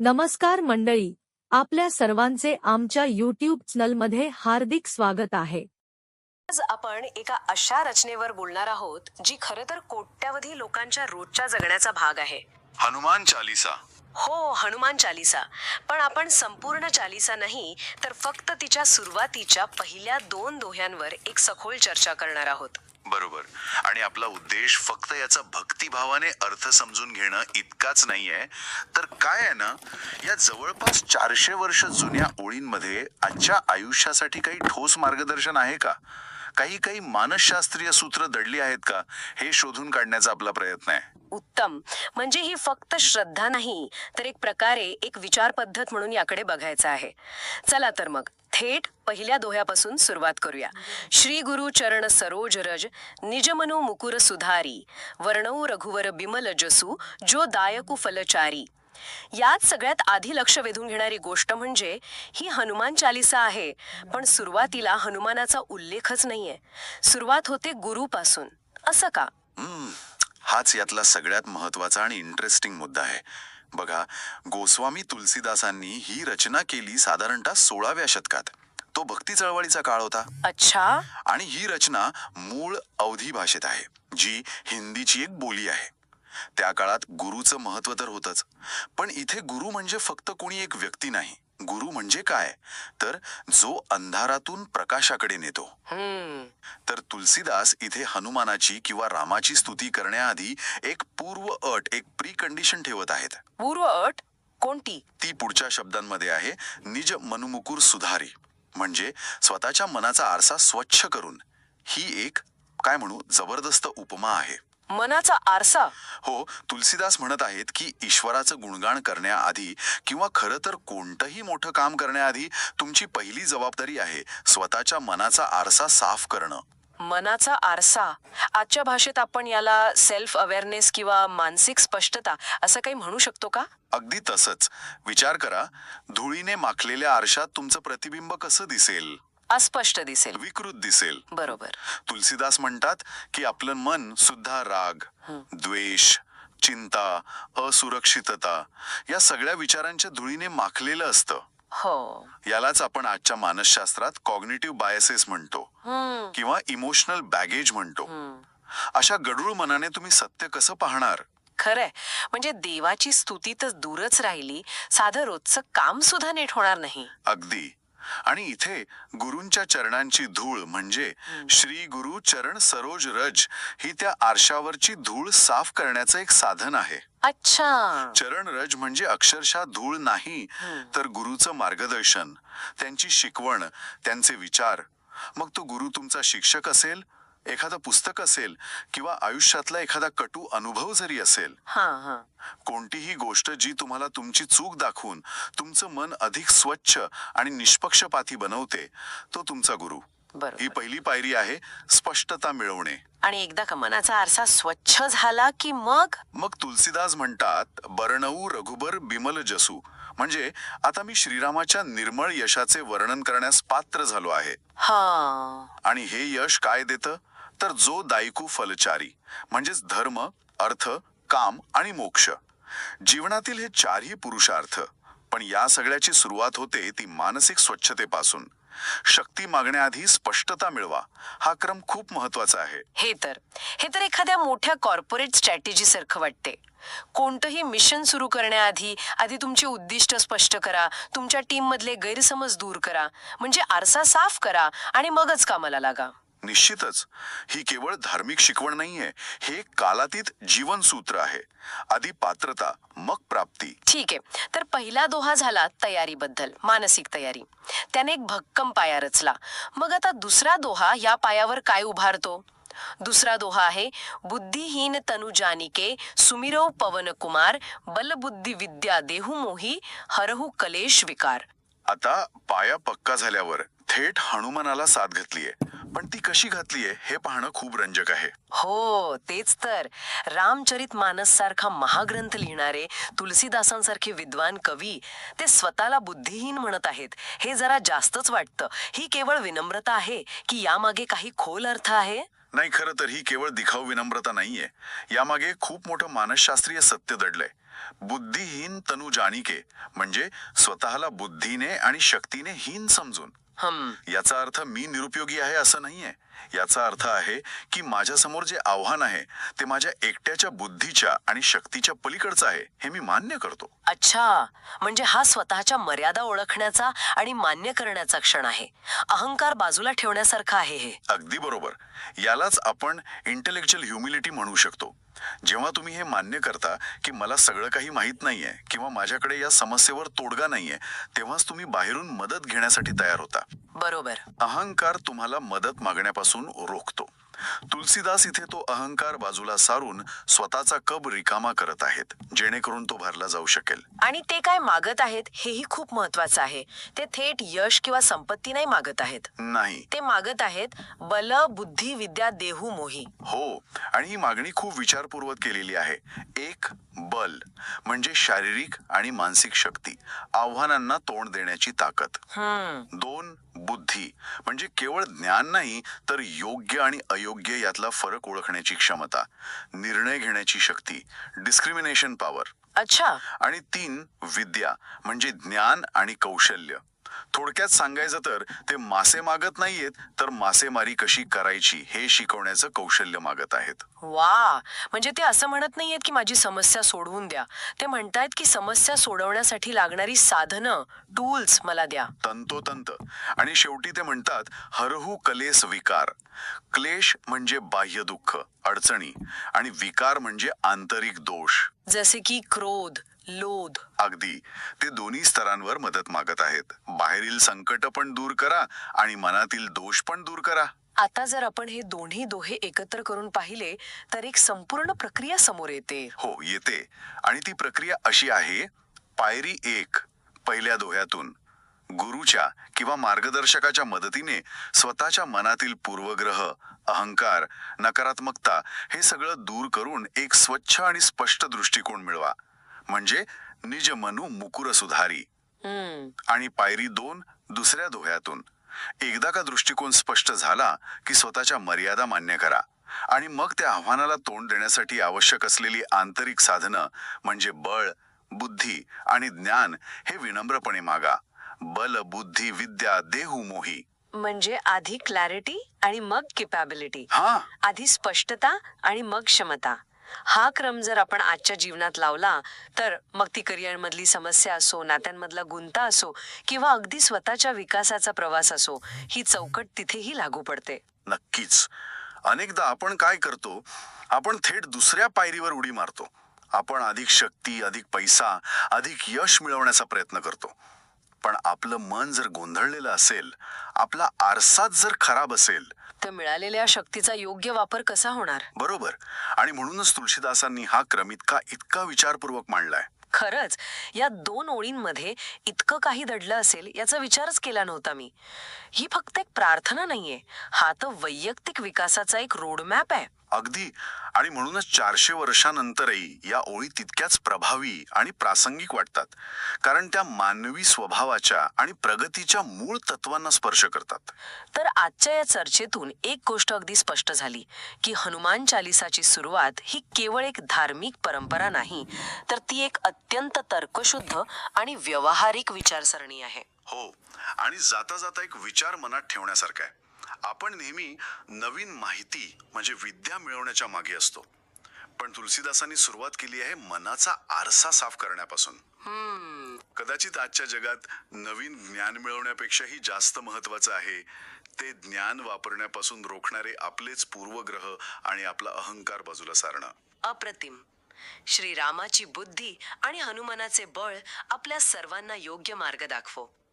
नमस्कार मंडळी आपल्या सर्वांचे आमच्या युट्यूब चॅनलमध्ये हार्दिक स्वागत आहे. आज आपण एका अशा रचनेवर बोलणार आहोत जी खरं तर कोट्यावधी लोकांच्या रोजच्या जगण्याचा भाग आहे. हनुमान चालिसा. हो हनुमान चालिसा. पण आपण संपूर्ण चालिसा नाही तर फक्त तिच्या सुरुवातीच्या पहिल्या दोन दोह्यांवर एक सखोल चर्चा करणार आहोत. बरोबर. आणि आपला उद्देश फक्त याचा भक्तिभावाने अर्थ समजून घेणं इतकाच नाहीये. तर काय आहे ना या जवळपास चारशे वर्ष जुन्या ओळींमध्ये आजच्या आयुष्यासाठी काही ठोस मार्गदर्शन आहे का? काही काही मानसशास्त्रीय सूत्र दडली आहेत का? हे शोधून काढण्याचा आपला प्रयत्न आहे. उत्तम. म्हणजे ही फक्त श्रद्धा नाही तर एक प्रकारे एक विचार पद्धत म्हणून याकडे बघायचं आहे. चला तर मग थेट पहिल्या दोह्यापासून सुरुवात करूया. श्री गुरु चरण सरोज रज निज मनो मुकुर सुधारी वर्णौ रघुवर बिमल जसू जो दायकु फलचारी. यात सगळ्यात आधी लक्ष वेधून घेणारी गोष्ट म्हणजे ही हनुमान चालिसा आहे पण सुरुवातीला हनुमानाचा उल्लेखच नाहीये. सुरुवात होते गुरुपासून. असं का? हम्म, हाच यातला सगळ्यात महत्त्वाचा आणि इंटरेस्टिंग मुद्दा आहे. बघा गोस्वामी तुलसीदासांनी ही रचना केली साधारणतः सोळाव्या शतकात. तो भक्ती चळवळीचा काळ होता. अच्छा. आणि ही रचना मूळ अवधी भाषेत आहे जी हिंदीची एक बोली आहे. त्या काळात गुरुचं महत्त्व तर होतच. पण इथे गुरु म्हणजे फक्त कोणी एक व्यक्ती नाही. गुरु म्हणजे काय? तर जो अंधारातून प्रकाशाकडे नेतो. तर तुलसीदास इथे हनुमानाची किंवा रामाची स्तुती करण्याआधी एक पूर्व अट एक प्री कंडिशन ठेवत आहेत. पूर्व अट कोणती? ती पुढच्या शब्दांमध्ये आहे निज मनुमुकुर सुधारी. म्हणजे स्वतःच्या मनाचा आरसा स्वच्छ करून. ही एक काय म्हणू जबरदस्त उपमा आहे. मनाचा आरसा. हो तुलसीदास म्हणत आहेत की ईश्वराचं गुणगान करण्याआधी किंवा खरं तर कोणतंही मोठं काम करण्याआधी तुमची पहिली जबाबदारी आहे स्वतःच्या मनाचा आरसा साफ करणं. मनाचा आरसा. आजच्या भाषेत आपण याला सेल्फ अवेअरनेस किंवा मानसिक स्पष्टता असं काही म्हणू शकतो का? अगदी तसंच. विचार करा धुळीने माखलेल्या आरशात तुमचं प्रतिबिंब कसं दिसेल? अस्पष्ट दिसेल. विकृत दिसेल. बरोबर. तुलसीदास म्हणतात की आपलं मन सुद्धा राग द्वेष चिंता असुरक्षितता या सगळ्या विचारांच्या धुळीने माखलेलं असतं. हो. यालाच आपण आजच्या मानसशास्त्रात कॉग्निटिव्ह बायसेस म्हणतो किंवा इमोशनल बॅगेज म्हणतो. अशा गडूळ मनाने तुम्ही सत्य कसं पाहणार? खरंय. म्हणजे देवाची स्तुती तर दूरच राहिली साधं रोजचं काम सुद्धा नीट होणार नाही. अगदी. आणि इथे गुरूंच्या चरणांची धूळ म्हणजे श्री गुरु चरण सरोज रज ही त्या आरशावरची धूळ साफ करण्याचं एक साधन आहे. अच्छा. चरण रज म्हणजे अक्षरशः धूळ नाही तर गुरुचं मार्गदर्शन त्यांची शिकवण त्यांचे विचार. मग तो गुरु तुमचा शिक्षक असेल एखादं पुस्तक असेल किंवा आयुष्यातला एखादा कटू अनुभव जरी असेल कोणतीही गोष्ट जी तुम्हाला तुमची चूक दाखवून तुमचं मन अधिक स्वच्छ आणि निष्पक्षपाती बनवते तो तुमचा गुरु. ही पहिली पायरी आहे स्पष्टता मिळवणे. आणि एकदा का मनाचा आरसा स्वच्छ झाला की मग? मग तुलसीदास म्हणतात बरणऊ रघुबर बिमल जसू. म्हणजे आता मी श्रीरामाच्या निर्मळ यशाचे वर्णन करण्यास पात्र झालो आहे. हा. आणि हे यश काय देतं? तर जो दायकू फलचारी म्हणजेच धर्म अर्थ काम आणि मोक्ष. जीवनातील हे चारही पुरुषार्थ पण या सगळ्याची सुरुवात होते ती मानसिक स्वच्छतेपासून. शक्ती मागण्याआधी स्पष्टता मिळवा हा क्रम खूप महत्त्वाचा आहे. हे तर. हे तर एखाद्या मोठ्या कॉर्पोरेट स्ट्रॅटेजी सारखं वाटते. कोणतंही मिशन सुरू करण्याआधी आधी तुमची उद्दिष्ट स्पष्ट करा तुमच्या टीम मधले गैरसमज दूर करा म्हणजे आरसा साफ करा आणि मगच कामाला लागा. निश्चितच. ही केवळ धार्मिक शिकवण नाहीये हे कालातीत जीवनसूत्र आहे. आधी पात्रता मग प्राप्ती. ठीक आहे. तर पहिला दोहा झाला तयारीबद्दल मानसिक तयारी. त्याने एक भक्कम पाया रचला. मग आता दुसरा दोहा या पायावर काय उभारतो? दुसरा दोहा आहे बुद्धिहीन तनु जानिके सुमिरो पवन कुमार बलबुद्धी विद्या देहू मोही हरहू कलेश विकार. आता पाया पक्का झाल्यावर थेट हनुमानाला साथ घातलीये. पण ती कशी घातलीये हे पाहणं खूप रंजक आहे. हो तेच तर. रामचरित मानस सारखा महाग्रंथ लिहिणारे तुलसीदासांसारखे विद्वान कवी ते स्वतःला बुद्धिहीन म्हणत आहेत. हे जरा जास्तच वाटतं. ही केवळ विनम्रता आहे की यामागे काही खोल अर्थ आहे? नाही खरं तर ही केवळ दिखाऊ विनम्रता नाहीये. यामागे खूप मोठं मानसशास्त्रीय सत्य दडलंय. बुद्धिहीन तनु जाणिके म्हणजे स्वतःला बुद्धीने आणि शक्तीने हीन समजून. याचा अर्थ मी निरुपयोगी आहे असं नाहीये. याचा अर्थ आहे की माझ्यासमोर जे आव्हान आहे ते माझ्या एकट्याच्या बुद्धीच्या आणि शक्तीच्या पलीकडचं आहे हे मी मान्य करतो. अच्छा. म्हणजे हा स्वतःच्या मर्यादा ओळखण्याचा आणि मान्य करण्याचा क्षण आहे. अहंकार बाजूला ठेवण्यासारखा आहे हे. अगदी बरोबर. यालाच आपण इंटेलेक्च्युअल ह्युमिलिटी म्हणू शकतो. जेव्हा तुम्ही हे मान्य करता की मला सगळं काही माहीत नाहीये किंवा माझ्याकडे या समस्येवर तोडगा नाहीये तेव्हाच तुम्ही बाहेरून मदत घेण्यासाठी तयार होता. बरोबर. अहंकार तुम्हाला मदत मागण्यापासून रोखतो. तुलसीदास इथे तो अहंकार बाजूला सारून स्वतःचा कब रिकामा करत आहेत जेणेकरून तो भरला जाऊ शकेल. आणि ते काय मागत आहेत हेही खूप महत्वाचं आहे. ते थेट यश किंवा संपत्ती नाही मागत आहेत. नाही. ते मागत आहेत बल बुद्धी विद्या देहू मोही. हो आणि ही मागणी खूप विचारपूर्वक केलेली आहे. एक बल म्हणजे शारीरिक आणि मानसिक शक्ती. आव्हानांना तोंड देण्याची ताकद. दोन म्हणजे केवळ ज्ञान नाही तर योग्य आणि अयोग्य यातला फरक ओळखण्याची क्षमता निर्णय घेण्याची शक्ती डिस्क्रिमिनेशन पॉवर अच्छा. आणि तीन विद्या म्हणजे ज्ञान आणि कौशल्य. थोडक्यात सांगायचं तर ते मासे मागत नाहीयेत तर मासेमारी कशी करायची हे शिकवण्याचं कौशल्य मागत आहेत. वा! म्हणजे ते असं म्हणत नाहीयेत की माझी समस्या सोडवून द्या. ते म्हणतायत की समस्या सोडवण्यासाठी लागणारी साधनं टूल्स मला द्या. तंतोतंत. आणि शेवटी ते म्हणतात हरहू कलेस विकार. क्लेश म्हणजे बाह्य दुःख अडचणी. आणि विकार म्हणजे आंतरिक दोष. जसे की क्रोध लोध. अगदी. ते दोन्ही स्तरांवर मदत मागत आहेत. बाहेरील संकट पण दूर करा आणि मनातील दोष पण दूर करा. आता जर आपण हे दोन्ही दोहे एकत्र करून पाहिले तर एक संपूर्ण प्रक्रिया समोर येते. हो येते. आणि ती प्रक्रिया अशी आहे पायरी एक पहिल्या दोह्यातून. गुरुच्या किंवा मार्गदर्शकाच्या मदतीने स्वतःच्या मनातील पूर्वग्रह अहंकार नकारात्मकता हे सगळं दूर करून एक स्वच्छ आणि स्पष्ट दृष्टिकोन मिळवा. म्हणजे निज मनु मुकुर सुधारी. आणि पायरी दोन दुसऱ्या दोह्यातून एकदा का दृष्टिकोन स्पष्ट झाला की स्वतःच्या मर्यादा मान्य करा. आणि मग त्या आव्हानाला तोंड देण्यासाठी आवश्यक असलेली आंतरिक साधनं म्हणजे बळ बुद्धी आणि ज्ञान हे विनम्रपणे मागा. बल बुद्धी विद्या देहू मोही. म्हणजे आधी क्लॅरिटी आणि मग केपॅबिलिटी हा. आधी स्पष्टता आणि मग क्षमता. हा क्रम जर आपण आजच्या जीवनात लावला तर मग ती करिअरमधली समस्या असो नात्यांमधला गुंता असो किंवा अगदी स्वतःच्या विकासाचा प्रवास असो ही चौकट तिथेही लागू पडते. नक्कीच. अनेकदा आपण काय करतो आपण थेट दुसऱ्या पायरीवर उडी मारतो. आपण अधिक शक्ती अधिक पैसा अधिक यश मिळवण्याचा प्रयत्न करतो. पण आपलं मन जर गोंधळलेलं असेल आपला आरसाच जर खराब असेल तर मिळालेल्या शक्तीचा योग्य वापर कसा होणार? बरोबर. आणि म्हणूनच तुळशीदासांनी हा क्रम इतका इतका विचारपूर्वक मांडलाय. खरंच या दोन ओळींमध्ये इतकं काही दडलं असेल याचा विचारच केला नव्हता मी. ही फक्त एक प्रार्थना नाहीये. हा तर वैयक्तिक विकासाचा एक रोडमॅप आहे. अगदी. आणि म्हणूनच चारशे वर्षानंतरही या ओळी तितक्याच प्रभावी आणि प्रासंगिक वाटतात. कारण त्या मानवी स्वभावाच्या आणि प्रगतीच्या मूळ तत्वांना स्पर्श करतात. तर आजच्या या चर्चेतून एक गोष्ट अगदी स्पष्ट झाली की हनुमान चालिसाची सुरुवात ही केवळ एक धार्मिक परंपरा नाही तर ती एक अत्यंत तर्कशुद्ध आणि व्यवहारिक विचारसरणी आहे. हो. आणि जाता जाता एक विचार मनात ठेवण्यासारखा आहे. आपण नेहमी नवीन माहिती म्हणजे विद्या मिळवण्याच्या मागे असतो. पण तुलसीदासांनी सुरुवात केली आहे मनाचा आरसा साफ करण्यापासून. कदाचित आजच्या जगात नवीन ज्ञान मिळवण्यापेक्षाही जास्त महत्वाचं आहे ते ज्ञान वापरण्यापासून रोखणारे आपलेच पूर्वग्रह आणि आपला अहंकार बाजूला सारणं. अप्रतिम. श्रीरामाची बुद्धी आणि हनुमानाचे बळ आपल्या सर्वांना योग्य मार्ग दाखवो.